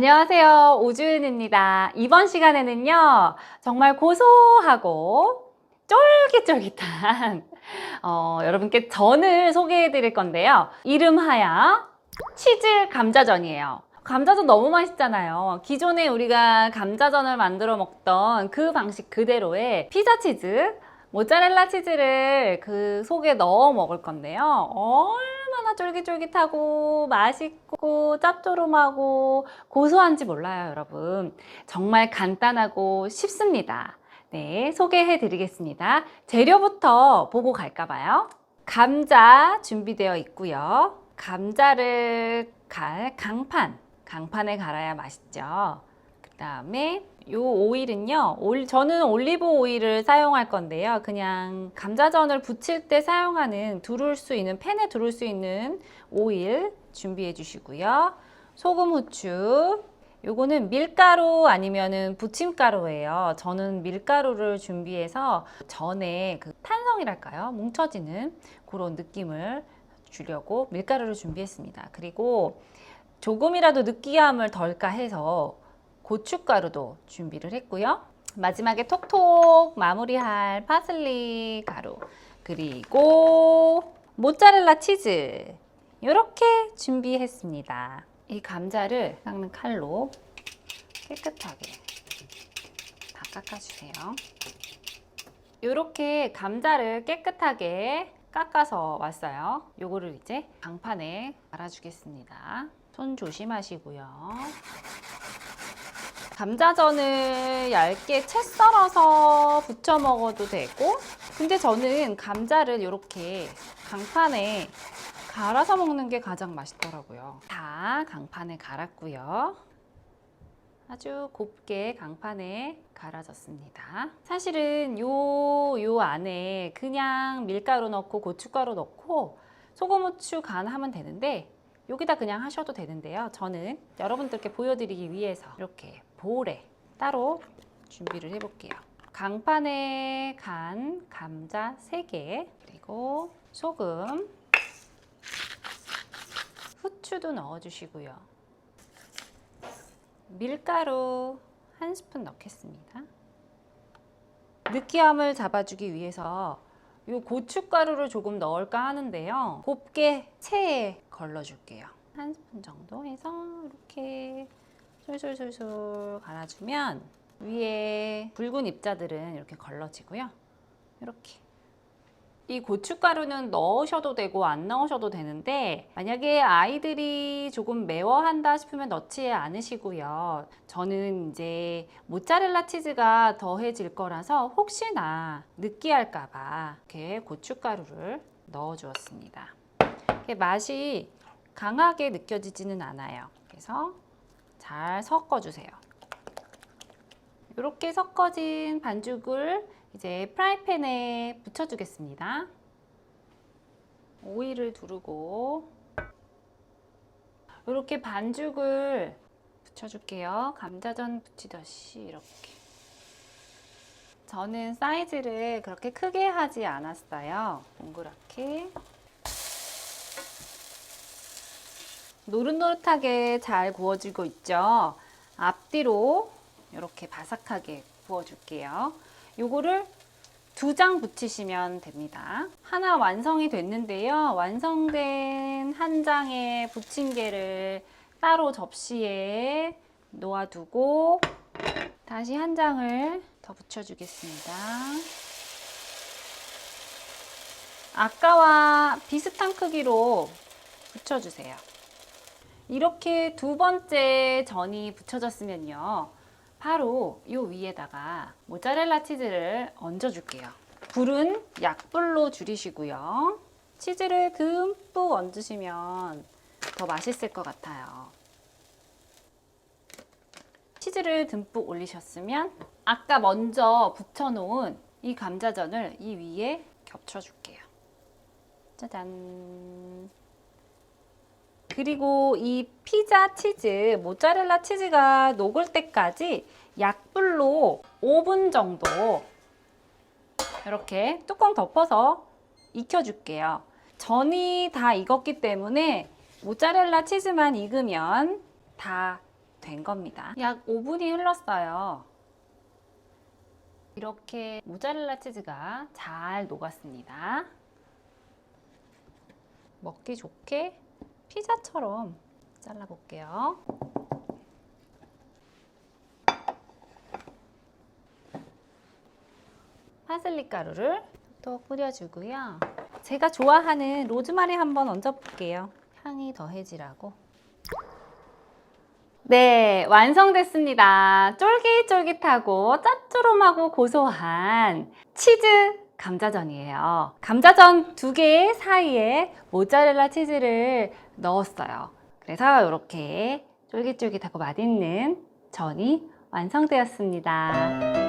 안녕하세요. 오주은입니다. 이번 시간에는요, 정말 고소하고 쫄깃쫄깃한, 어, 여러분께 전을 소개해 드릴 건데요. 이름하여 치즈 감자전이에요. 감자전 너무 맛있잖아요. 기존에 우리가 감자전을 만들어 먹던 그 방식 그대로의 피자 치즈, 모짜렐라 치즈를 그 속에 넣어 먹을 건데요. 얼마나 쫄깃쫄깃하고 맛있고 짭조름하고 고소한지 몰라요, 여러분. 정말 간단하고 쉽습니다. 네, 소개해 드리겠습니다. 재료부터 보고 갈까 봐요. 감자 준비되어 있고요. 감자를 갈 강판, 강판에 갈아야 맛있죠. 그 다음에 요 오일은요. 올, 저는 올리브 오일을 사용할 건데요. 그냥 감자전을 부칠 때 사용하는 두를 수 있는 팬에 두를 수 있는 오일 준비해 주시고요. 소금, 후추. 요거는 밀가루 아니면은 부침가루예요. 저는 밀가루를 준비해서 전에 그 탄성이랄까요? 뭉쳐지는 그런 느낌을 주려고 밀가루를 준비했습니다. 그리고 조금이라도 느끼함을 덜까 해서 고춧가루도 준비를 했고요. 마지막에 톡톡 마무리할 파슬리 가루 그리고 모짜렐라 치즈 이렇게 준비했습니다. 이 감자를 깎는 칼로 깨끗하게 다 깎아주세요. 이렇게 감자를 깨끗하게 깎아서 왔어요. 요거를 이제 강판에 갈아주겠습니다. 손 조심하시고요. 감자전을 얇게 채 썰어서 부쳐 먹어도 되고 근데 저는 감자를 이렇게 강판에 갈아서 먹는 게 가장 맛있더라고요. 다 강판에 갈았고요. 아주 곱게 강판에 갈아졌습니다. 사실은 요, 요 안에 그냥 밀가루 넣고 고춧가루 넣고 소금, 후추 간 하면 되는데 여기다 그냥 하셔도 되는데요. 저는 여러분들께 보여드리기 위해서 이렇게 볼에 따로 준비를 해볼게요. 강판에 간 감자 3개 그리고 소금 후추도 넣어주시고요. 밀가루 한 스푼 넣겠습니다. 느끼함을 잡아주기 위해서 이 고춧가루를 조금 넣을까 하는데요. 곱게 체에 걸러줄게요. 한 스푼 정도 해서 이렇게 솔솔솔솔 갈아주면 위에 붉은 입자들은 이렇게 걸러지고요. 이렇게. 이 고춧가루는 넣으셔도 되고 안 넣으셔도 되는데 만약에 아이들이 조금 매워한다 싶으면 넣지 않으시고요. 저는 이제 모짜렐라 치즈가 더해질 거라서 혹시나 느끼할까 봐 이렇게 고춧가루를 넣어 주었습니다. 이렇게 맛이 강하게 느껴지지는 않아요. 그래서 잘 섞어주세요. 이렇게 섞어진 반죽을 이제 프라이팬에 붙여주겠습니다. 오일을 두르고 이렇게 반죽을 붙여줄게요. 감자전 붙이듯이 이렇게. 저는 사이즈를 그렇게 크게 하지 않았어요. 동그랗게. 노릇노릇하게 잘 구워지고 있죠. 앞뒤로 이렇게 바삭하게 구워줄게요. 요거를 두 장 붙이시면 됩니다. 하나 완성이 됐는데요. 완성된 한 장의 부침개를 따로 접시에 놓아두고 다시 한 장을 더 붙여주겠습니다. 아까와 비슷한 크기로 붙여주세요. 이렇게 두 번째 전이 붙여졌으면요. 바로 이 위에다가 모짜렐라 치즈를 얹어줄게요. 불은 약불로 줄이시고요. 치즈를 듬뿍 얹으시면 더 맛있을 것 같아요. 치즈를 듬뿍 올리셨으면 아까 먼저 붙여놓은 이 감자전을 이 위에 겹쳐줄게요. 짜잔. 그리고 이 피자 치즈, 모짜렐라 치즈가 녹을 때까지 약불로 5분 정도 이렇게 뚜껑 덮어서 익혀줄게요. 전이 다 익었기 때문에 모짜렐라 치즈만 익으면 다 된 겁니다. 약 5분이 흘렀어요. 이렇게 모짜렐라 치즈가 잘 녹았습니다. 먹기 좋게 피자처럼 잘라볼게요. 파슬리 가루를 또 뿌려주고요. 제가 좋아하는 로즈마리 한번 얹어볼게요. 향이 더해지라고. 네, 완성됐습니다. 쫄깃쫄깃하고 짭조름하고 고소한 치즈 감자전이에요. 감자전 두 개 사이에 모짜렐라 치즈를 넣었어요. 그래서 이렇게 쫄깃쫄깃하고 맛있는 전이 완성되었습니다.